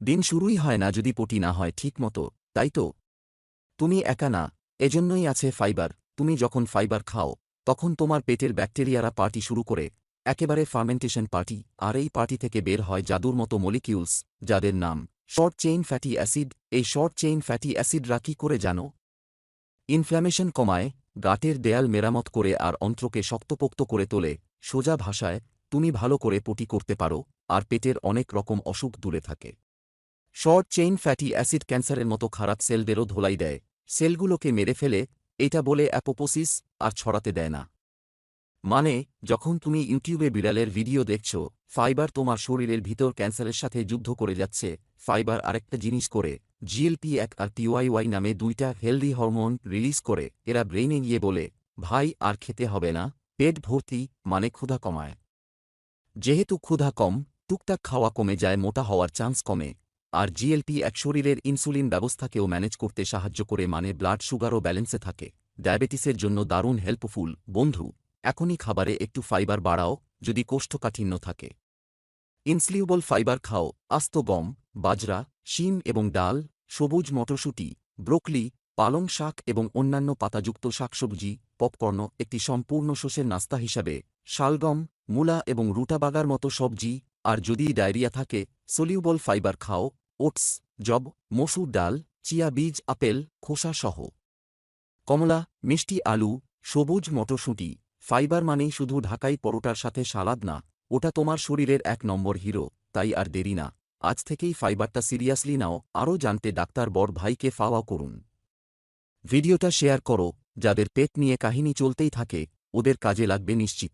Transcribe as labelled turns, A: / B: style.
A: দিন শুরুই হয় না যদি পটি না হয় ঠিক মতো, তাই তো? তুমি একা না, এজন্যই আছে ফাইবার, তুমি যখন ফাইবার খাও, তখন তোমার পেটের ব্যাকটেরিয়ারা পার্টি শুরু করে, একেবারে ফার্মেন্টেশন পার্টি, আর এই পার্টি থেকে বের হয় জাদুর মতো মলিকিউলস, যাদের নাম শর্ট চেইন ফ্যাটি অ্যাসিড। এই শর্ট চেইন ফ্যাটি অ্যাসিডরা কী করে জানো? ইনফ্ল্যামেশন কমায়, গাটের দেয়াল মেরামত করে আর অন্ত্রকে শক্তপোক্ত করে তোলে, সোজা ভাষায়, তুমি ভালো করে পটি করতে পারো, আর পেটের অনেক রকম অসুখ দূরে থাকে। শর্ট চেইন ফ্যাটি অ্যাসিড ক্যান্সারের মতো খারাপ সেলদেরও ধোলাই দেয়। সেলগুলোকে মেরে ফেলে, এটা বলে অ্যাপোপোসিস আর ছড়াতে দেয় না। মানে যখন তুমি ইউটিউবে বিড়ালের ভিডিও দেখছ, ফাইবার তোমার শরীরের ভিতর ক্যান্সারের সাথে যুদ্ধ করে যাচ্ছে, ফাইবার আরেকটা জিনিস করে, জিএলপি এক আর টিওয়াইওয়াই নামে দুইটা হেলদি হরমোন রিলিজ করে, এরা ব্রেইনে গিয়ে বলে, ভাই, আর খেতে হবে না, পেট ভর্তি মানে ক্ষুধা কমায়। যেহেতু ক্ষুধা কম, টুকটাক খাওয়া কমে যায়, মোটা হওয়ার চান্স কমে। আর জিএলপি এক শরীরের ইনসুলিন ব্যবস্থাকেও ম্যানেজ করতে সাহায্য করে মানে ব্লাড সুগারও ব্যালেন্সে থাকে। ডায়াবেটিসের জন্য দারুণ হেল্পফুল, বন্ধু। এখনই খাবারে একটু ফাইবার বাড়াও, যদি কোষ্ঠকাঠিন্য থাকে। ইনসলিউবল ফাইবার খাও, আস্ত গম, বাজরা, শিম এবং ডাল, সবুজ মটরশুঁটি, ব্রোকলি, পালং শাক এবং অন্যান্য পাতাযুক্ত শাকসবজি, পপকর্ন, একটি সম্পূর্ণ শস্যের নাস্তা হিসাবে, শালগম, মূলা এবং রুটাবাগার মতো সবজি, আর যদি ডায়রিয়া থাকে, সলিউবল ফাইবার খাও ওটস, জব, মসুর ডাল, চিয়া বীজ, আপেল, খোসা সহ। কমলা, মিষ্টি আলু, সবুজ মটরশুঁটি, ফাইবার মানেই শুধু ঢাকাই পরোটার সাথে সালাদ না, ওটা তোমার শরীরের এক নম্বর হিরো, তাই আর দেরি না। আজ থেকেই ফাইবারটা সিরিয়াসলি নাও, আরও জানতে ডাক্তার বড় ভাইকে ফাওয়া করুন। ভিডিওটা শেয়ার করো, যাদের পেট নিয়ে কাহিনী চলতেই থাকে, ওদের কাজে লাগবে নিশ্চিত।